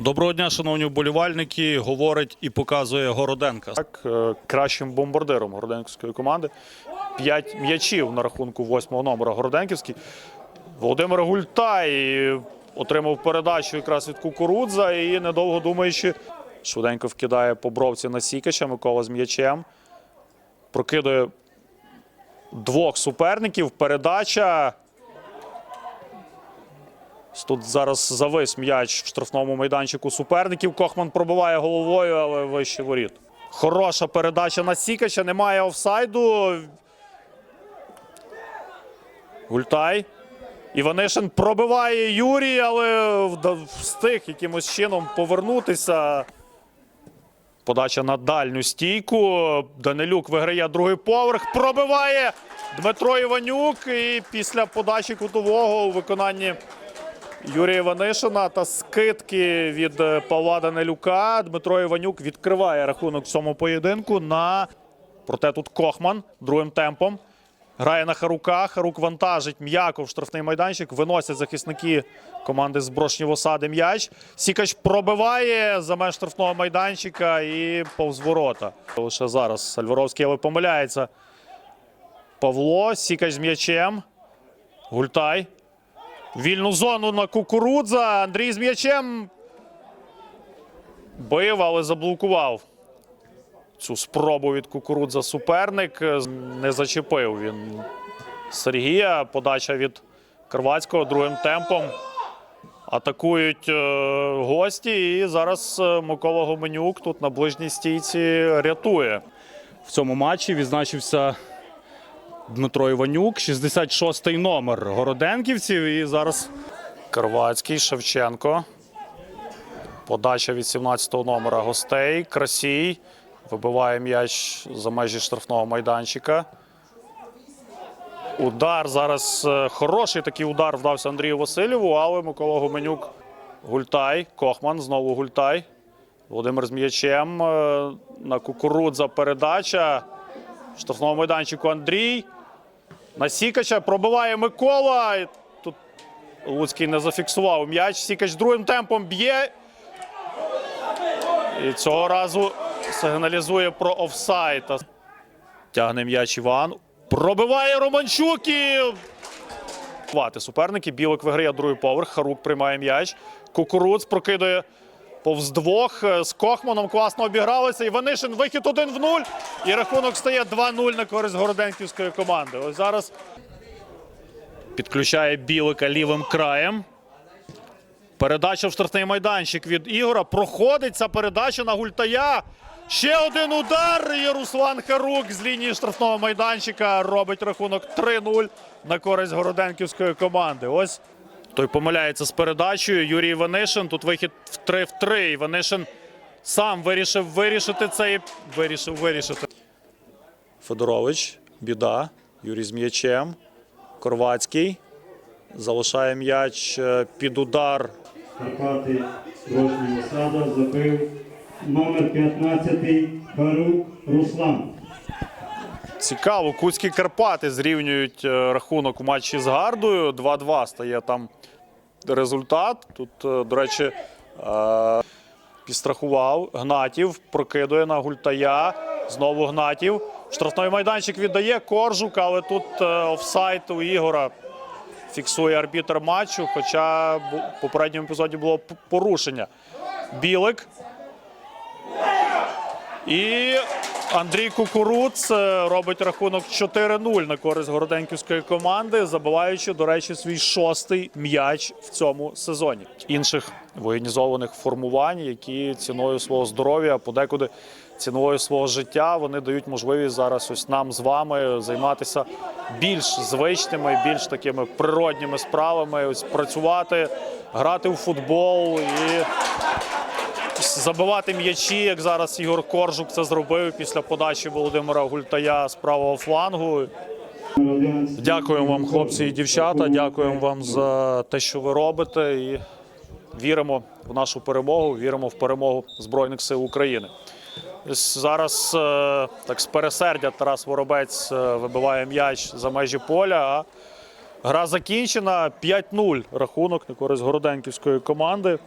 Доброго дня, шановні вболівальники. Говорить і показує Городенка. Так, е, кращим бомбардиром Городенківської команди. П'ять м'ячів на рахунку восьмого номера Городенківський. Володимир Гультай отримав передачу якраз від кукурудза і, недовго думаючи, швиденько вкидає по бровці на Сікача. Микола з м'ячем. Прокидує двох суперників. Передача. Тут зараз завис м'яч в штрафному майданчику суперників. Кохман пробиває головою, але вище воріт. Хороша передача на Сікача. Немає офсайду. Гультай. Іванишин пробиває Юрій, але встиг якимось чином повернутися. Подача на дальню стійку. Данилюк виграє другий поверх. Пробиває Дмитро Іванюк. І після подачі кутового у виконанні Юрія Іванишина та скидки від е, Павла Данилюка. Дмитро Іванюк відкриває рахунок в цьому поєдинку. На проте тут Кохман другим темпом. Грає на Харука. Харук вантажить м'яко в штрафний майданчик. Виносять захисники команди Зброшні осади м'яч. Сікач пробиває за меж штрафного майданчика і повз ворота. Лише зараз Сальворовський але помиляється. Павло. Сікач з м'ячем. Гультай. Вільну зону на кукурудза. Андрій з м'ячем. Бив, але заблокував. Цю спробу від кукурудза суперник. Не зачепив він Сергія. Подача від Карвацького другим темпом. Атакують е, гості. І зараз е, Микола Гоменюк тут на ближній стійці рятує. В цьому матчі відзначився Дмитро Іванюк, 66-й номер Городенківців. І зараз Карвацький, Шевченко. Подача від 17-го номера гостей. Красій. Вибиває м'яч за межі штрафного майданчика. Удар зараз е, хороший такий удар вдався Андрію Васильєву, але Микола Гуменюк Гультай. Кохман знову Гультай. Володимир з м'ячем. е, На кукурудза передача. Штрафного майданчику Андрій. На Сікача пробиває Микола. Тут Луцький не зафіксував м'яч. Сікач другим темпом б'є. І цього разу сигналізує про офсайд. Тягне м'яч Іван. Пробиває Романчук і... Суперники. Білик виграє другий поверх. Харук приймає м'яч. Кукуруц прокидує повз двох. Е, З Кохманом класно обігралися. Іванишин вихід 1 в 0. І рахунок стає 2-0 на користь Городенківської команди. Ось зараз підключає Білика лівим краєм. Передача в штрафний майданчик від Ігора. Проходить ця передача на Гультая. Ще один удар. І Руслан Харук з лінії штрафного майданчика робить рахунок 3-0 на користь Городенківської команди. Ось той помиляється з передачею. Юрій Іванишин. Тут вихід в 3 в 3. Іванишин сам вирішив вирішити цей. Вирішив вирішити. Федорович. Біда. Юрій з м'ячем. Корвацький. Залишає м'яч е, під удар Карпати Грошні Осада забив номер 15 Харук Руслан. Цікаво, Куцькі Карпати зрівнюють е, рахунок у матчі з Гардою. 2-2 стає там результат. Тут, е, до речі, е, підстрахував. Гнатів прокидує на Гультая. Знову Гнатів. Штрафний майданчик віддає Коржук, але тут офсайд у Ігора фіксує арбітр матчу. Хоча в попередньому епізоді було порушення. Білик. І Андрій Кукуруц е, робить рахунок 4-0 на користь Городенківської команди, забиваючи, до речі, свій шостий м'яч в цьому сезоні. Інших воєнізованих формувань, які ціною свого здоров'я, подекуди ціною свого життя, вони дають можливість зараз ось нам з вами займатися більш звичними, більш такими природніми справами, ось працювати, грати у футбол і забивати м'ячі, як зараз Ігор Коржук це зробив після подачі Володимира Гультая з правого флангу. Дякуємо вам, хлопці і дівчата. Дякуємо вам за те, що ви робите. І віримо в нашу перемогу, віримо в перемогу Збройних сил України. Зараз е, так з пересердя Тарас Воробець е, вибиває м'яч за межі поля. А гра закінчена. 5-0 рахунок на користь Городенківської команди.